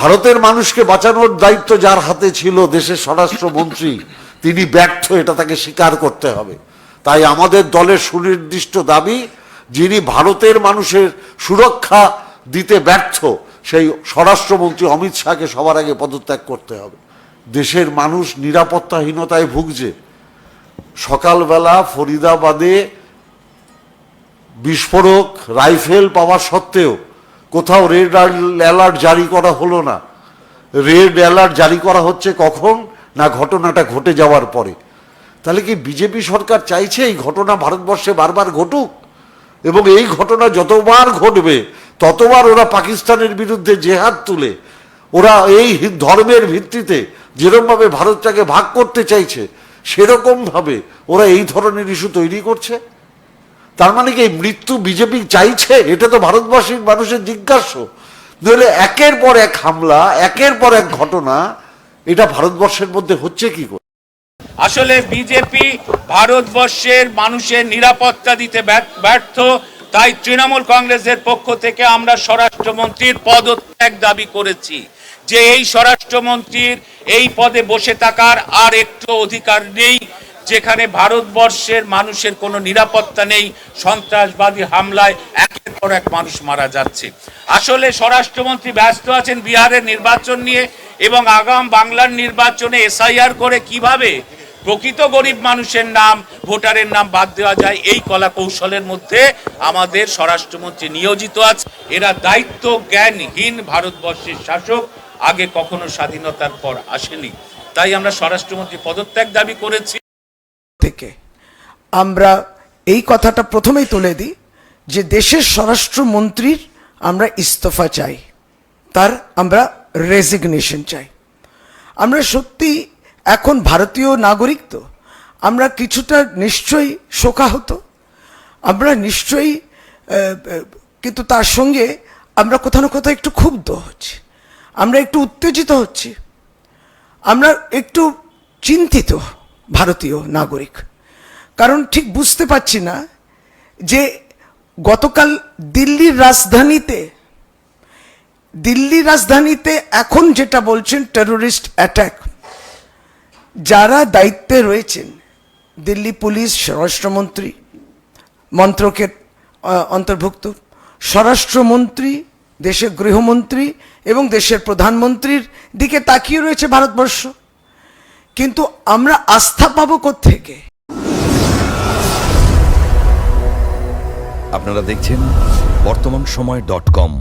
ভারতের মানুষকে বাঁচানোর দায়িত্ব যার হাতে ছিল দেশের স্বরাষ্ট্রমন্ত্রী, তিনি ব্যর্থ, এটা তাকে স্বীকার করতে হবে। তাই আমাদের দলের সুনির্দিষ্ট দাবি, যিনি ভারতের মানুষের সুরক্ষা দিতে ব্যর্থ, সেই স্বরাষ্ট্রমন্ত্রী অমিত শাহকে সবার আগে পদত্যাগ করতে হবে। দেশের মানুষ নিরাপত্তাহীনতায় ভুগছে। সকালবেলা ফরিদাবাদে বিস্ফোরক, রাইফেল পাওয়া সত্ত্বেও কোথাও রেড অ্যালার্ট জারি করা হলো না। রেড অ্যালার্ট জারি করা হচ্ছে কখন না ঘটনাটা ঘটে যাওয়ার পরে? তাহলে কি বিজেপি সরকার চাইছে এই ঘটনা ভারতবর্ষে বারবার ঘটুক? এবং এই ঘটনা যতবার ঘটবে, ততবার ওরা পাকিস্তানের বিরুদ্ধে জেহাদ তুলে, ওরা এই ধর্মের ভিত্তিতে যেরকমভাবে ভারতটাকে ভাগ করতে চাইছে, সেরকমভাবে ওরা এই ধরনের ইস্যু তৈরি করছে? তার মানে কি মৃত্যু বিজেপি চাইছে? এটা তো ভারতবর্ষের মানুষের জিজ্ঞাস্য নইলে একের পর এক হামলা, একের পর এক ঘটনা, এটা ভারতবর্ষের মধ্যে হচ্ছে কি করে? আসলে বিজেপি ভারতবর্ষের মানুষের নিরাপত্তা দিতে ব্যর্থ। তাই তৃণমূল কংগ্রেসের পক্ষ থেকে আমরা স্বরাষ্ট্রমন্ত্রীর পদত্যাগ দাবি করেছি যে এই স্বরাষ্ট্রমন্ত্রীর এই পদে বসে থাকার আর একটু অধিকার নেই। যেখানে ভারতবর্ষের মানুষের কোনো নিরাপত্তা নেই, সন্ত্রাসবাদী হামলায় একের পর এক মানুষ মারা যাচ্ছে। আসলে স্বরাষ্ট্রমন্ত্রী ব্যস্ত আছেন বিহারের নির্বাচন নিয়ে এবং আগাম বাংলার নির্বাচনে এসআইআর করে কীভাবে প্রকৃত গরিব মানুষের নাম, ভোটারের নাম বাদ দেওয়া যায়, এই কলা কৌশলের মধ্যে আমাদের স্বরাষ্ট্রমন্ত্রী নিয়োজিত আছে। এরা দায়িত্ব জ্ঞানহীন ভারতবর্ষের শাসক, আগে কখনো স্বাধীনতার পর আসেনি। তাই আমরা স্বরাষ্ট্রমন্ত্রী পদত্যাগ দাবি করেছি। আমরা এই কথাটা প্রথমেই তুলে দিই যে দেশের স্বরাষ্ট্রমন্ত্রীর আমরা ইস্তফা চাই, তার আমরা রেজিগনেশন চাই। আমরা সত্যি এখন ভারতীয় নাগরিক তো, আমরা কিছুটা নিশ্চয়ই শোকাহত, আমরা নিশ্চয়ই কিন্তু তার সঙ্গে আমরা কোথাও না কোথাও একটু ক্ষুব্ধ হচ্ছি, আমরা একটু উত্তেজিত হচ্ছি, আমরা একটু চিন্তিত ভারতীয় নাগরিক। কারণ ঠিক বুঝতে পারছি না যে গতকাল দিল্লির রাজধানীতে দিল্লি রাজধানীতে এখন যেটা বলছেন টেরোরিস্ট অ্যাটাক যারা দায়িত্বে রয়েছেন, দিল্লি পুলিশ, স্বরাষ্ট্রমন্ত্রী, মন্ত্রকের অন্তর্ভুক্ত, স্বরাষ্ট্রমন্ত্রী, দেশের গৃহমন্ত্রী এবং দেশের প্রধানমন্ত্রীর দিকে তাকিয়ে রয়েছে ভারতবর্ষ। কিন্তু আমরা আস্থা পাবো থেকে আপনারা দেখছেন বর্তমান সময় ডট কম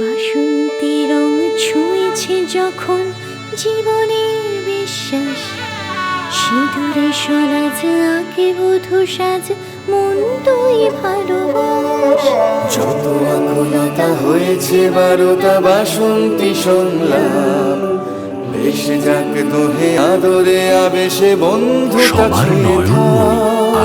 বাসন্তী রং ছুঁয়েছে যখন জীবনের বিশ্বাস। সিঁদুরে সরাজ আঁকে বধু সাজ মন তুই ভালোবাস। যত আকুলতা হয়েছে বারোটা বাসন্তী সংলাপ ভেসে যাক দোহে আদরে আবেশে বন্ধু সবার Nayanmoni